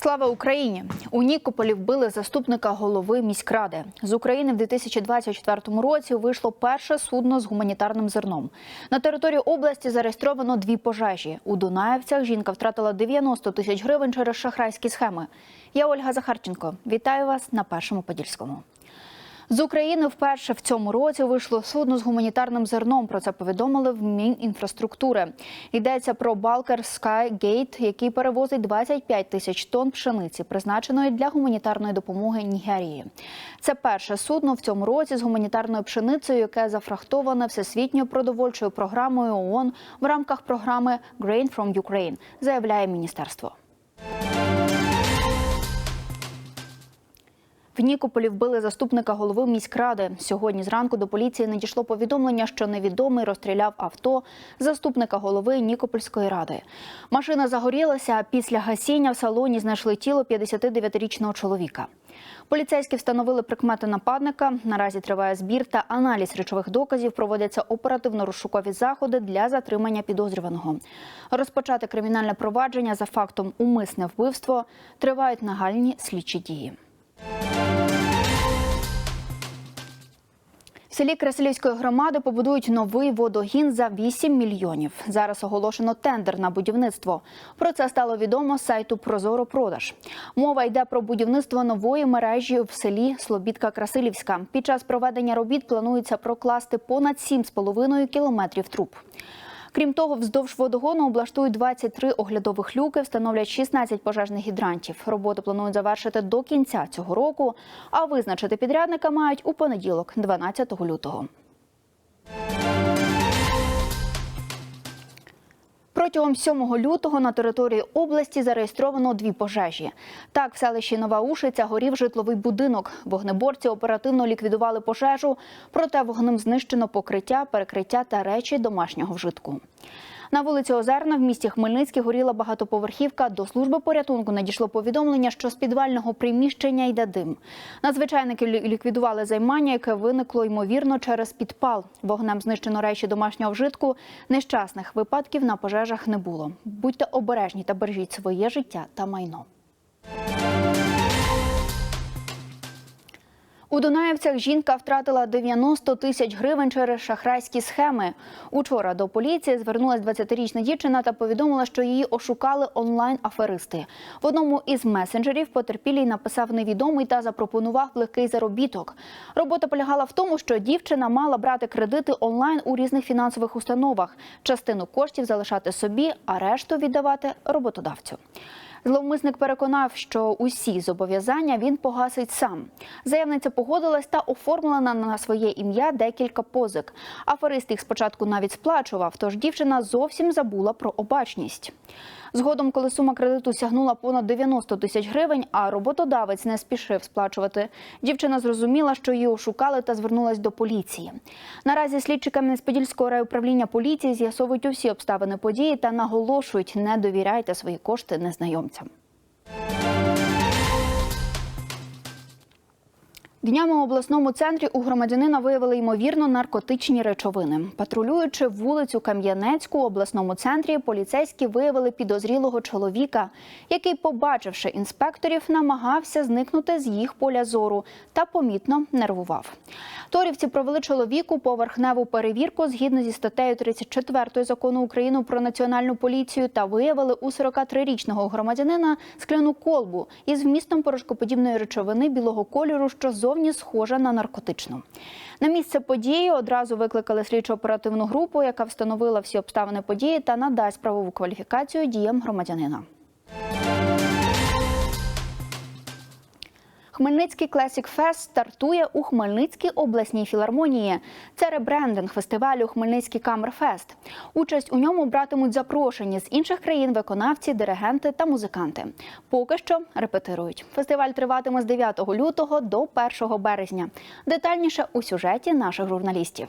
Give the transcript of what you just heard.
Слава Україні! У Нікополі вбили заступника голови міськради. З України в 2024 році вийшло перше судно з гуманітарним зерном. На території області зареєстровано дві пожежі. У Дунаєвцях жінка втратила 90 тисяч гривень через шахрайські схеми. Я Ольга Захарченко. Вітаю вас на першому подільському. З України вперше в цьому році вийшло судно з гуманітарним зерном. Про це повідомили в Мінінфраструктури. Йдеться про Балкер Skygate, який перевозить 25 тисяч тонн пшениці, призначеної для гуманітарної допомоги Нігерії. Це перше судно в цьому році з гуманітарною пшеницею, яке зафрахтоване всесвітньою продовольчою програмою ООН в рамках програми Grain from Ukraine, заявляє міністерство. В Нікополі вбили заступника голови міськради. Сьогодні зранку до поліції надійшло повідомлення, що невідомий розстріляв авто заступника голови Нікопольської ради. Машина загорілася, а після гасіння в салоні знайшли тіло 59-річного чоловіка. Поліцейські встановили прикмети нападника. Наразі триває збір та аналіз речових доказів. Проводяться оперативно-розшукові заходи для затримання підозрюваного. Розпочати кримінальне провадження за фактом умисне вбивство тривають нагальні слідчі дії. Селі Красилівської громади побудують новий водогін за 8 мільйонів. Зараз оголошено тендер на будівництво. Про це стало відомо з сайту Прозоро Продаж. Мова йде про будівництво нової мережі в селі Слобідка Красилівська. Під час проведення робіт планується прокласти понад 7,5 кілометрів труб. Крім того, вздовж водогону облаштують 23 оглядових люки, встановлять 16 пожежних гідрантів. Роботи планують завершити до кінця цього року, а визначити підрядника мають у понеділок, 12 лютого. Протягом 7 лютого на території області зареєстровано дві пожежі. Так, в селищі Нова Ушиця горів житловий будинок. Вогнеборці оперативно ліквідували пожежу, проте вогнем знищено покриття, перекриття та речі домашнього вжитку. На вулиці Озерна в місті Хмельницький горіла багатоповерхівка. До служби порятунку надійшло повідомлення, що з підвального приміщення йде дим. Надзвичайники ліквідували займання, яке виникло ймовірно через підпал. Вогнем знищено речі домашнього вжитку. Нещасних випадків на пожежах не було. Будьте обережні та бережіть своє життя та майно. У Дунаєвцях жінка втратила 90 тисяч гривень через шахрайські схеми. Учора до поліції звернулась 20-річна дівчина та повідомила, що її ошукали онлайн-аферисти. В одному із месенджерів потерпілій написав невідомий та запропонував легкий заробіток. Робота полягала в тому, що дівчина мала брати кредити онлайн у різних фінансових установах, частину коштів залишати собі, а решту віддавати роботодавцю. Зловмисник переконав, що усі зобов'язання він погасить сам. Заявниця погодилась та оформила на своє ім'я декілька позик. Аферист їх спочатку навіть сплачував, тож дівчина зовсім забула про обачність. Згодом, коли сума кредиту сягнула понад 90 тисяч гривень, а роботодавець не спішив сплачувати, дівчина зрозуміла, що її ошукали та звернулась до поліції. Наразі слідчі Кам'янець-Подільського райуправління поліції з'ясовують усі обставини події та наголошують, не довіряйте свої кошти незнайомцям. Днями у обласному центрі у громадянина виявили ймовірно наркотичні речовини. Патрулюючи вулицю Кам'янецьку у обласному центрі, поліцейські виявили підозрілого чоловіка, який, побачивши інспекторів, намагався зникнути з їх поля зору та помітно нервував. Торівці провели чоловіку поверхневу перевірку згідно зі статтею 34 закону України про національну поліцію та виявили у 43-річного громадянина скляну колбу із вмістом порошкоподібної речовини білого кольору, що зовні схожа на наркотичну. На місце події одразу викликали слідчо-оперативну групу, яка встановила всі обставини події та надасть правову кваліфікацію діям громадянина. Хмельницький Classic Fest стартує у Хмельницькій обласній філармонії. Це ребрендинг фестивалю Хмельницький Камерфест. Участь у ньому братимуть запрошені з інших країн виконавці, диригенти та музиканти. Поки що репетирують. Фестиваль триватиме з 9 лютого до 1 березня. Детальніше у сюжеті наших журналістів.